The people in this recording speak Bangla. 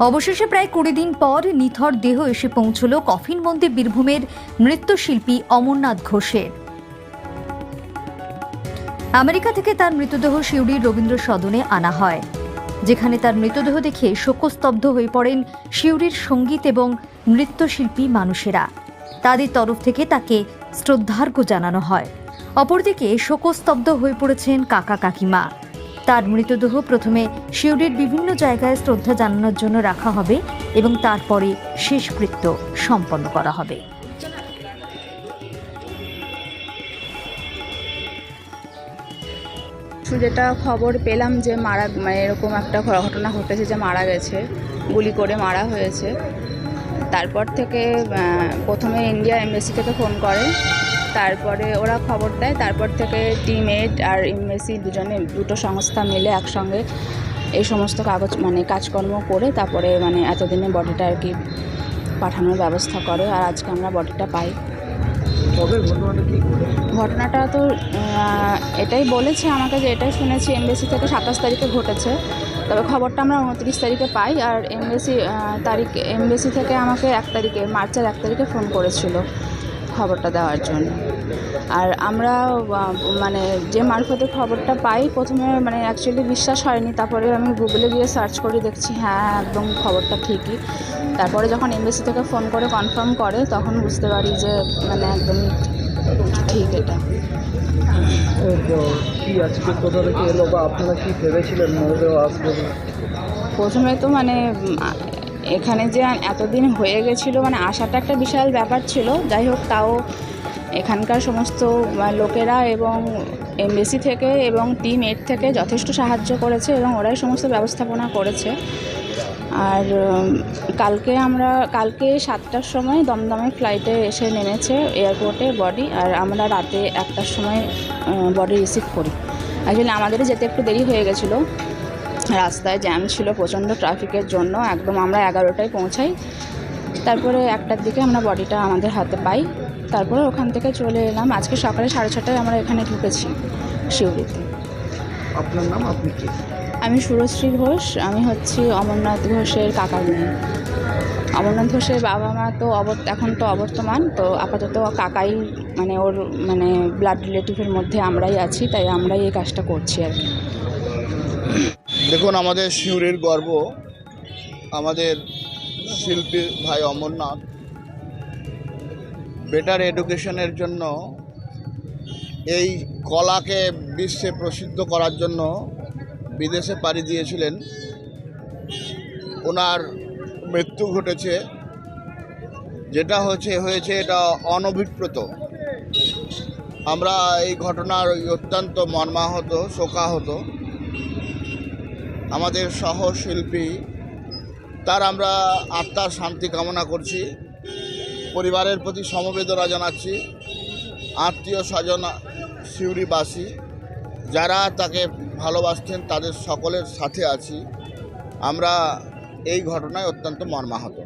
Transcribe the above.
অবশেষে প্রায় কুড়ি দিন পর নিথর দেহ এসে পৌঁছল কফিনবন্দি বীরভূমের নৃত্যশিল্পী অমরনাথ ঘোষের। আমেরিকা থেকে তার মৃতদেহ শিউড়ির রবীন্দ্র সদনে আনা হয়, যেখানে তার মৃতদেহ দেখে শোকস্তব্ধ হয়ে পড়েন শিউড়ির সংগীত এবং নৃত্যশিল্পী মানুষেরা। তাদের তরফ থেকে তাকে শ্রদ্ধার্ঘ্য জানানো হয়। অপরদিকে শোকস্তব্ধ হয়ে পড়েছেন কাকা কাকিমা। তার মৃতদেহ প্রথমে শিউড়ির বিভিন্ন জায়গায় শ্রদ্ধা জানানোর জন্য রাখা হবে এবং তারপরে শেষকৃত্য সম্পন্ন করা হবে। যেটা খবর পেলাম যে মারা মানে এরকম একটা ঘটনা ঘটেছে যে মারা গেছে, গুলি করে মারা হয়েছে। তারপর থেকে প্রথমে ইন্ডিয়া এমবেসি থেকে ফোন করে। তারপরে ওরা খবর দেয় তারপর থেকে টিম এড আর এমবেসি দুজনে দুটো সংস্থা মিলে একসঙ্গে এই সমস্ত কাগজ মানে কাজকর্ম করে তারপরে মানে এতদিনে বডিটা আর কি পাঠানোর ব্যবস্থা করে আর আজকে আমরা বডিটা পাই। ঘটনাটা তো এটাই বলেছে আমাকে যে এটাই শুনেছি এমবেসি থেকে সাতাশ তারিখে ঘটেছে। তবে খবরটা আমরা উনত্রিশ তারিখে পাই আর এমবেসি তারিখ এমবেসি থেকে আমাকে এক তারিখে মার্চের এক তারিখে ফোন করেছিল। খবরটা দেওয়ার জন্য। আর আমরা মানে যে মারফতে খবরটা পাই প্রথমে মানে অ্যাকচুয়ালি বিশ্বাস হয়নি। তারপরে আমি গুগলে গিয়ে সার্চ করে দেখছি হ্যাঁ একদম খবরটা ঠিকই। তারপরে যখন এমবেসি থেকে ফোন করে কনফার্ম করে তখন বুঝতে পারি যে মানে একদম ঠিক এটা। কি আজকে কোথা থেকে এলো বা আপনারা কি ভেবেছিলেন আসবে? প্রথমে তো মানে এখানে যে এতদিন হয়ে গেছিল মানে আসাটা একটা বিশাল ব্যাপার ছিল। যাই হোক, তাও এখানকার সমস্ত লোকেরা এবং এমবেসি থেকে এবং টিম এড থেকে যথেষ্ট সাহায্য করেছে এবং ওরাই সমস্ত ব্যবস্থাপনা করেছে। আর কালকে আমরা, কালকে সাতটার সময় দমদমে ফ্লাইটে এসে নেমেছে এয়ারপোর্টে বডি, আর আমরা রাতে একটার সময় বডি রিসিভ করি। অ্যাকচুয়ালি আমাদেরই যেতে একটু দেরি হয়ে গেছিল। রাস্তায় জ্যাম ছিল প্রচণ্ড ট্রাফিকের জন্য একদম আমরা এগারোটায় পৌঁছাই। তারপরে একটার দিকে আমরা বডিটা আমাদের হাতে পাই। তারপরে ওখান থেকে চলে এলাম। আজকে সকালে সাড়ে ছটায় আমরা এখানে ঢুকেছি শিউরিতে আপনার নাম আপনি কি? আমি সুরশ্রী ঘোষ আমি হচ্ছি অমরনাথ ঘোষের কাকার মেয়ে। অমরনাথ ঘোষের বাবা মা তো অবর এখন তো অবর্তমান তো আপাতত কাকাই মানে ওর মানে ব্লাড রিলেটিভের মধ্যে আমরাই আছি তাই আমরাই এই কাজটা করছি আর কি। দেখুন, আমাদের শিউরের গর্ব। আমাদের শিল্পী ভাই অমরনাথ। বেটার এডুকেশনের জন্য, এই কলাকে বিশ্বে প্রসিদ্ধ করার জন্য বিদেশে পাড়ি দিয়েছিলেন। ওনার মৃত্যু ঘটেছে, যেটা হচ্ছে, হয়েছে এটা অনভিপ্রত। আমরা এই ঘটনার অত্যন্ত মর্মাহত, শোকাহত। আমাদের সহশিল্পী, তার আমরা আত্মার শান্তি কামনা করছি, পরিবারের প্রতি সমবেদনা জানাচ্ছি, আত্মীয় স্বজন শিউরিবাসী যারা তাকে ভালোবাসতেন, তাদের সকলের সাথে আছি। আমরা এই ঘটনায় অত্যন্ত মর্মাহত।